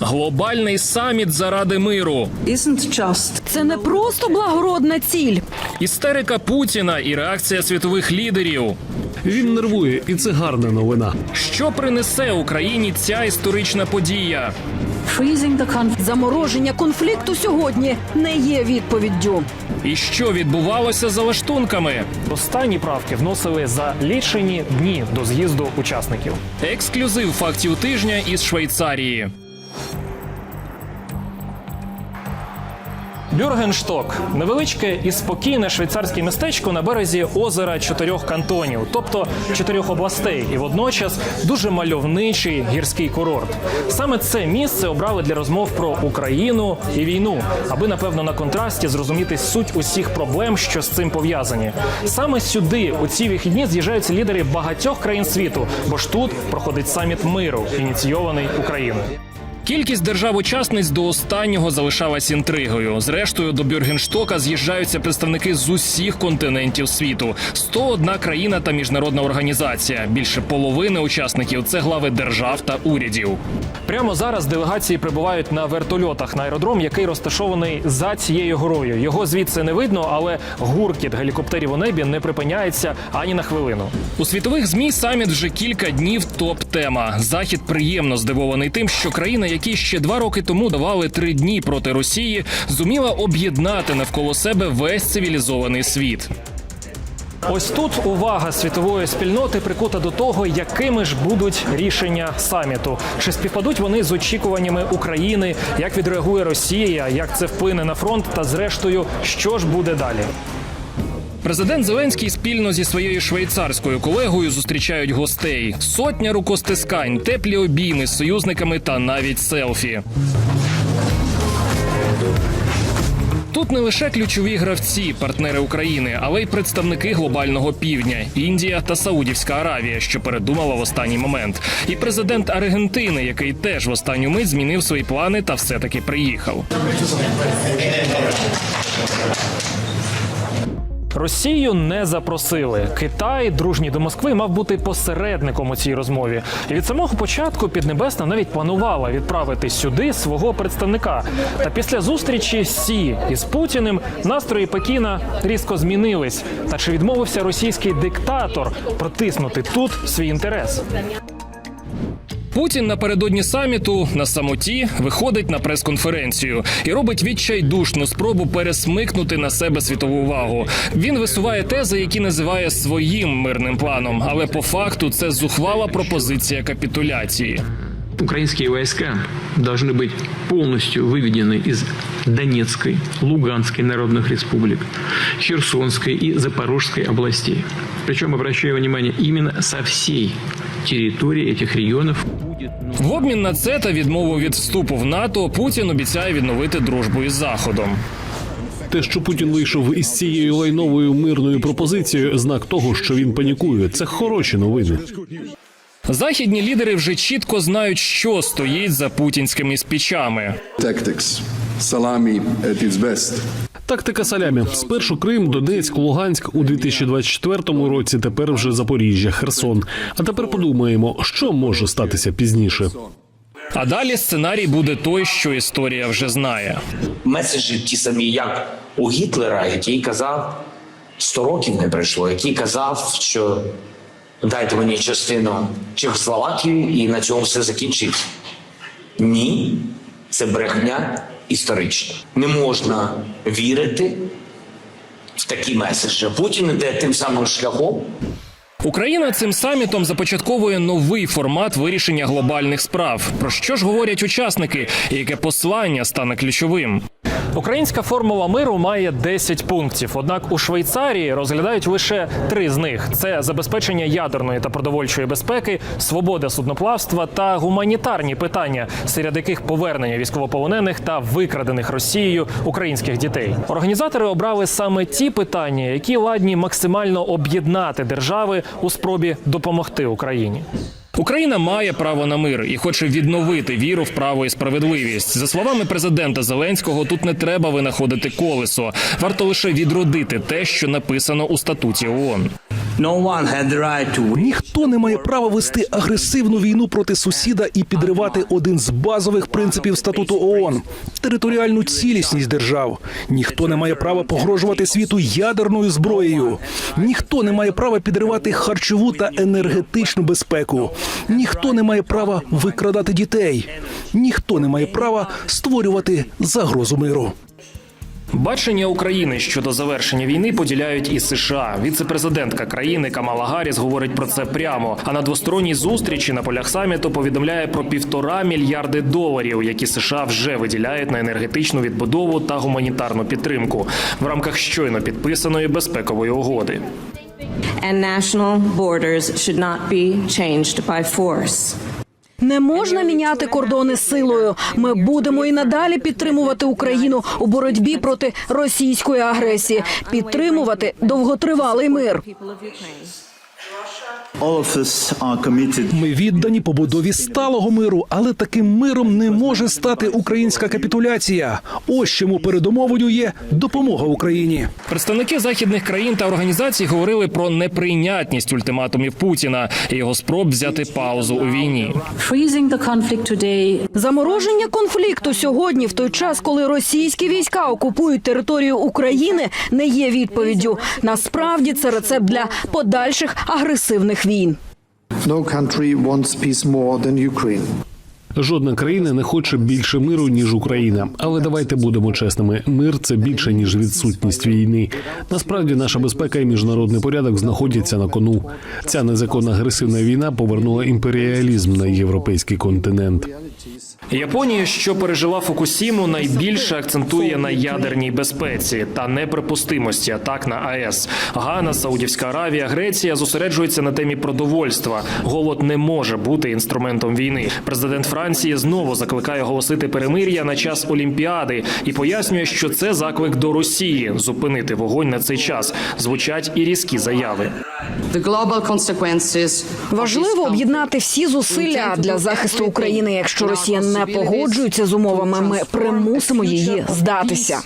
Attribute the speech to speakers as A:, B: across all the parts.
A: Глобальний саміт заради миру.
B: Це не просто благородна ціль.
A: Істерика Путіна і реакція світових лідерів.
C: Він нервує, і це гарна новина.
A: Що принесе Україні ця історична подія?
B: Замороження конфлікту сьогодні не є відповіддю.
A: І що відбувалося за лаштунками?
D: Останні правки вносили за лічені дні до з'їзду учасників.
A: Ексклюзив фактів тижня із Швейцарії.
D: Бюргеншток невеличке і спокійне швейцарське містечко на березі озера чотирьох кантонів, тобто чотирьох областей, і водночас дуже мальовничий гірський курорт. Саме це місце обрали для розмов про Україну і війну, аби напевно на контрасті зрозуміти суть усіх проблем, що з цим пов'язані. Саме сюди у ці вихідні з'їжджаються лідери багатьох країн світу, бо ж тут проходить саміт миру, ініційований Україною.
A: Кількість держав-учасниць до останнього залишалась інтригою. Зрештою, до Бюргенштока з'їжджаються представники з усіх континентів світу. 101 країна та міжнародна організація. Більше половини учасників це глави держав та урядів.
D: Прямо зараз делегації прибувають на вертольотах на аеродром, який розташований за цією горою. Його звідси не видно, але гуркіт гелікоптерів у небі не припиняється ані на хвилину.
A: У світових змі саміт вже кілька днів топ-тема. Захід приємно здивований тим, що країна, які ще два роки тому давали три дні проти Росії, зуміла об'єднати навколо себе весь цивілізований світ.
D: Ось тут увага світової спільноти прикута до того, якими ж будуть рішення саміту. Чи співпадуть вони з очікуваннями України, як відреагує Росія, як це вплине на фронт, та зрештою, що ж буде далі?
A: Президент Зеленський спільно зі своєю швейцарською колегою зустрічають гостей. Сотня рукостискань, теплі обійми з союзниками та навіть селфі. Тут не лише ключові гравці, партнери України, але й представники глобального півдня Індія та Саудівська Аравія, що передумала в останній момент, і президент Аргентини, який теж в останню мить змінив свої плани та все-таки приїхав.
D: Росію не запросили. Китай, дружній до Москви, мав бути посередником у цій розмові. І від самого початку Піднебесна навіть планувала відправити сюди свого представника. Та після зустрічі Сі із Путіним настрої Пекіна різко змінились. Та чи відмовився російський диктатор протиснути тут свій інтерес?
A: Путін напередодні саміту на самоті виходить на прес-конференцію і робить відчайдушну спробу пересмикнути на себе світову увагу. Він висуває тези, які називає своїм мирним планом, але по факту це зухвала пропозиція капітуляції.
E: Украинские войска должны быть полностью выведены из Донецкой, Луганской народных республик, Херсонской и Запорожской областей. Причем, обращаю внимание, именно со всей территории этих регионов
A: В обмін на це та відмову від вступу в НАТО Путін обіцяє відновити дружбу із Заходом.
C: Те, що Путін вийшов із цією лайновою мирною пропозицією, знак того, що він панікує. Це хороші новини.
A: Західні лідери вже чітко знають, що стоїть за путінськими спічами.
F: tactics. Salami at its best.
C: Тактика салямі. Спершу Крим, Донецьк, Луганськ у 2024 році. Тепер вже Запоріжжя, Херсон. А тепер подумаємо, що може статися пізніше.
A: А далі сценарій буде той, що історія вже знає.
G: меседжі ті самі, як у Гітлера, який казав 100 років не пройшло, який казав, що дайте мені частину Чехословакії і на цьому все закінчиться. Ні, це брехня історична. Не можна вірити в такі меседжі. Путін іде тим самим шляхом.
A: Україна цим самітом започатковує новий формат вирішення глобальних справ. Про що ж говорять учасники, і яке послання стане ключовим?
D: Українська формула миру має 10 пунктів. Однак у Швейцарії розглядають лише три з них: це забезпечення ядерної та продовольчої безпеки, свобода судноплавства та гуманітарні питання, серед яких повернення військовополонених та викрадених Росією українських дітей. Організатори обрали саме ті питання, які ладні максимально об'єднати держави у спробі допомогти Україні.
A: Україна має право на мир і хоче відновити віру в право і справедливість. За словами президента Зеленського, тут не треба винаходити колесо. Варто лише відродити те, що написано у статуті ООН.
H: Ніхто не має права вести агресивну війну проти сусіда і підривати один з базових принципів статуту ООН – територіальну цілісність держав. Ніхто не має права погрожувати світу ядерною зброєю. Ніхто не має права підривати харчову та енергетичну безпеку. Ніхто не має права викрадати дітей. Ніхто не має права створювати загрозу миру.
A: Бачення України щодо завершення війни поділяють і США. Віце-президентка країни Камала Гарріс говорить про це прямо. А на двосторонній зустрічі на полях саміту повідомляє про півтора мільярди доларів, які США вже виділяють на енергетичну відбудову та гуманітарну підтримку в рамках щойно підписаної безпекової угоди.
I: and national borders should not be changed by force.
B: Не можна міняти кордони силою. Ми будемо і надалі підтримувати Україну у боротьбі проти російської агресії, підтримувати довготривалий мир.
H: Ми віддані побудові сталого миру, але таким миром не може стати українська капітуляція. Ось чому передумовою є допомога Україні.
A: Представники західних країн та організацій говорили про неприйнятність ультиматумів Путіна і його спроб взяти паузу у війні.
J: Freezing the conflict today
B: Замороження конфлікту сьогодні, в той час, коли російські війська окупують територію України, не є відповіддю. Насправді це рецепт для подальших агресивних війн.
F: No country wants peace more than Ukraine.
C: Жодна країна не хоче більше миру ніж Україна. Але давайте будемо чесними: мир це більше ніж відсутність війни. Насправді, наша безпека і міжнародний порядок знаходяться на кону. Ця незаконна агресивна війна повернула імперіалізм на європейський континент.
A: Японія, що пережила Фукусіму, найбільше акцентує на ядерній безпеці та неприпустимості атак на АЕС. Гана, Саудівська Аравія, Греція зосереджуються на темі продовольства. Голод не може бути інструментом війни. Президент Франції знову закликає оголосити перемир'я на час Олімпіади і пояснює, що це заклик до Росії зупинити вогонь на цей час. Звучать і різкі заяви.
B: Важливо об'єднати всі зусилля для захисту України. Якщо Росія не погоджується з умовами, ми примусимо її здатися.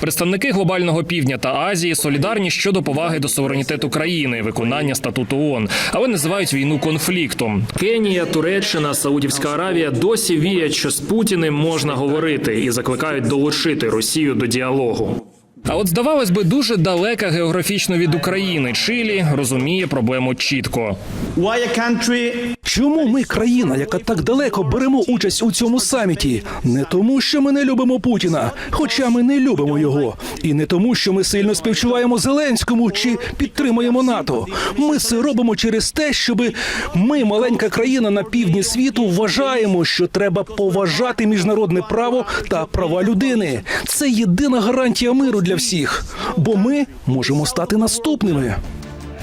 A: Представники глобального півдня та Азії солідарні щодо поваги до суверенітету країни, виконання статуту ООН, але називають війну конфліктом. Кенія, Туреччина, Саудівська Аравія досі вірять, що з Путіним можна говорити і закликають долучити Росію до діалогу. А от здавалось би, дуже далека географічно від України. Чилі розуміє проблему чітко.
H: Чому ми, країна, яка так далеко беремо участь у цьому саміті? Не тому, що ми не любимо Путіна, хоча ми не любимо його, і не тому, що ми сильно співчуваємо Зеленському чи підтримуємо НАТО. Ми це робимо через те, щоби ми, маленька країна на півдні світу, вважаємо, що треба поважати міжнародне право та права людини. Це єдина гарантія миру для всіх, бо ми можемо стати наступними.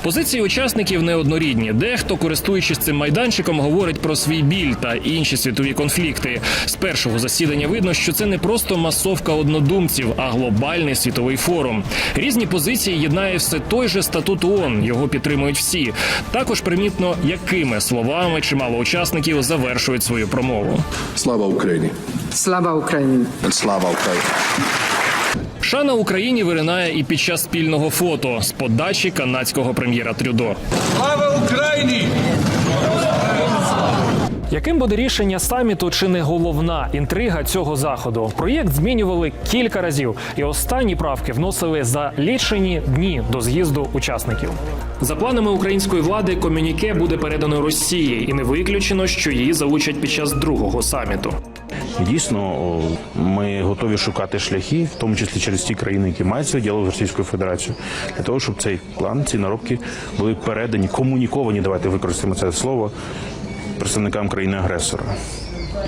A: Позиції учасників неоднорідні. Дехто, користуючись цим майданчиком, говорить про свій біль та інші світові конфлікти. З першого засідання видно, що це не просто масовка однодумців, а глобальний світовий форум. Різні позиції єднає все той же статут ООН. Його підтримують всі. Також примітно, якими словами чимало учасників завершують свою промову.
F: Слава Україні!
I: Слава Україні!
F: Слава Україні!
A: Шана Україні виринає і під час спільного фото з подачі канадського прем'єра Трюдо.
D: Яким буде рішення саміту чи не головна інтрига цього заходу? Проєкт змінювали кілька разів, і останні правки вносили за лічені дні до з'їзду учасників.
A: За планами української влади, комюніке буде передано Росії, і не виключено, що її залучать під час другого саміту.
K: Дійсно, ми готові шукати шляхи, в тому числі через ті країни, які мають свій діалог з Російською Федерацією, для того, щоб цей план, ці наробки були передані, комуніковані. Давайте використаємо це слово представникам країни-агресора.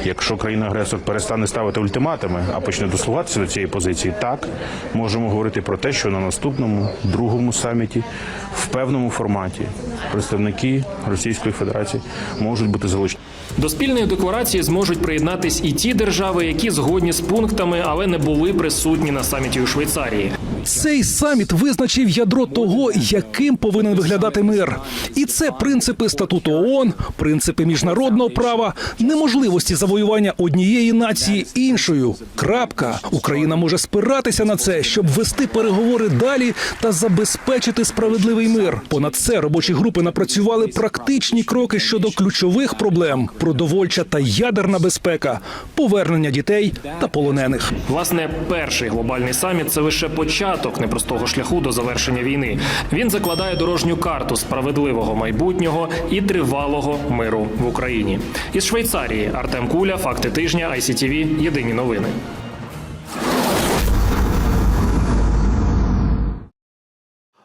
K: Якщо країна-агресор перестане ставити ультиматуми, а почне дослугатися до цієї позиції, так можемо говорити про те, що на наступному другому саміті в певному форматі представники Російської Федерації можуть бути залучені.
A: До спільної декларації зможуть приєднатись і ті держави, які згодні з пунктами, але не були присутні на саміті у Швейцарії.
H: Цей саміт визначив ядро того, яким повинен виглядати мир, і це принципи статуту ООН, принципи міжнародного права, неможливо можливості завоювання однієї нації іншою. Крапка. Україна може спиратися на це, щоб вести переговори далі та забезпечити справедливий мир. Понад це робочі групи напрацювали практичні кроки щодо ключових проблем: продовольча та ядерна безпека, повернення дітей та полонених.
A: Власне, перший глобальний саміт це лише початок непростого шляху до завершення війни. Він закладає дорожню карту справедливого майбутнього і тривалого миру в Україні. Із Швейцарії Артем Куля, факти тижня, ICTV, Єдині новини.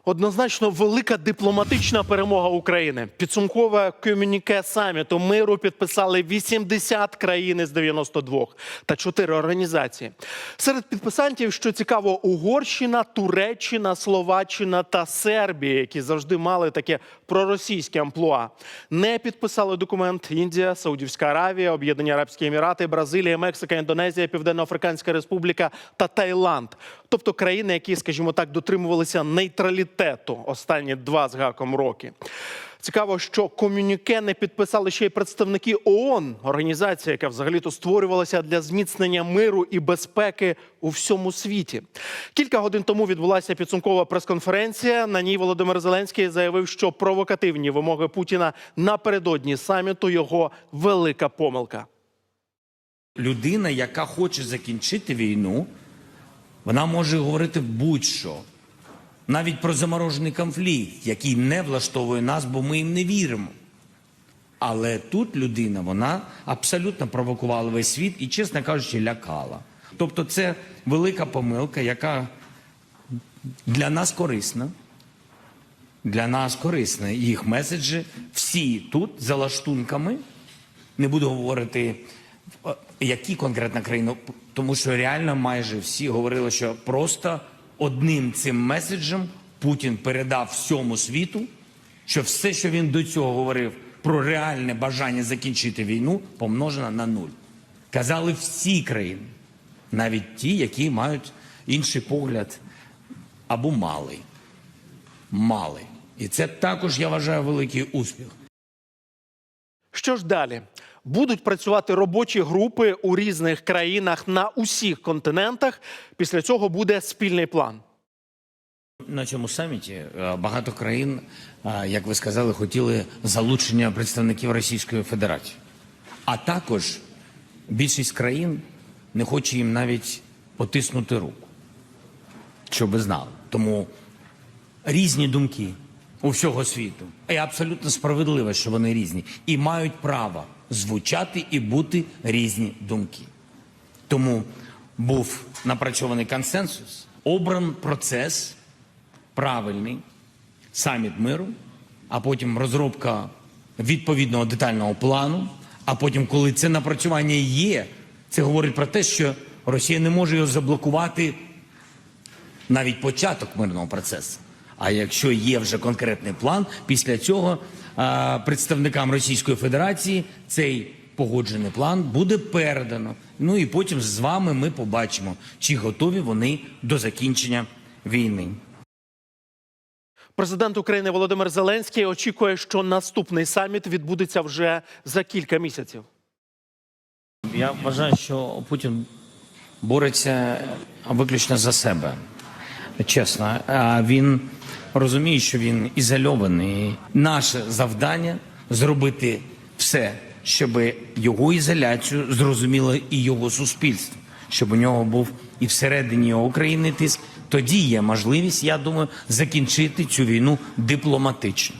L: Однозначно велика дипломатична перемога України. Підсумкове комюніке саміту миру підписали 80 країн із 92 та 4 організації. Серед підписантів, що цікаво, Угорщина, Туреччина, Словаччина та Сербія, які завжди мали таке проросійське амплуа. Не підписали документ Індія, Саудівська Аравія, Об'єднані Арабські Емірати, Бразилія, Мексика, Індонезія, Південно-Африканська Республіка та Таїланд. Тобто країни, які, скажімо так, дотримувалися нейтралітету останні два з гаком роки. Цікаво, що комюніке не підписали ще й представники ООН, організація, яка взагалі-то створювалася для зміцнення миру і безпеки у всьому світі. Кілька годин тому відбулася підсумкова прес-конференція. На ній Володимир Зеленський заявив, що провокативні вимоги Путіна напередодні саміту його велика помилка.
M: Людина, яка хоче закінчити війну, вона може говорити будь-що. Навіть про заморожений конфлікт, який не влаштовує нас, бо ми їм не віримо. Але тут людина, вона абсолютно провокувала весь світ і, чесно кажучи, лякала. Тобто, це велика помилка, яка для нас корисна. Для нас корисна. Їх меседжі всі тут за лаштунками. Не буду говорити, е, які конкретно країни, тому що реально майже всі говорили, що просто одним цим меседжем Путін передав всьому світу, що все, що він до цього говорив про реальне бажання закінчити війну, помножено на нуль. Казали всі країни, навіть ті, які мають інший погляд або мали. Мали. І це також я вважаю великий успіх.
L: Що ж далі? Будуть працювати робочі групи у різних країнах на усіх континентах. Після цього буде спільний план.
M: На цьому саміті е, багато країн, е, як ви сказали, хотіли залучення представників Російської Федерації. А також більшість країн не хоче їм навіть потиснути руку, щоб ви знали. Тому різні думки у всього світу. І абсолютно справедливо, що вони різні. І мають право звучати і бути різні думки. Тому був напрацьований консенсус, обран процес правильний, саміт миру, а потім розробка відповідного детального плану. А потім, коли це напрацювання є, це говорить про те, що Росія не може його заблокувати навіть початок мирного процесу. А якщо є вже конкретний план, після цього представникам Російської Федерації цей погоджений план буде передано. Ну і потім з вами ми побачимо, чи готові вони до закінчення війни.
L: Президент України Володимир Зеленський очікує, що наступний саміт відбудеться вже за кілька місяців.
M: Я вважаю, що Путін бореться виключно за себе. Чесно, він розуміє, що він ізольований. Наше завдання зробити все, щоб його ізоляцію зрозуміло і його суспільство, щоб у нього був і всередині його України тиск. Тоді є можливість, я думаю, закінчити цю війну дипломатично.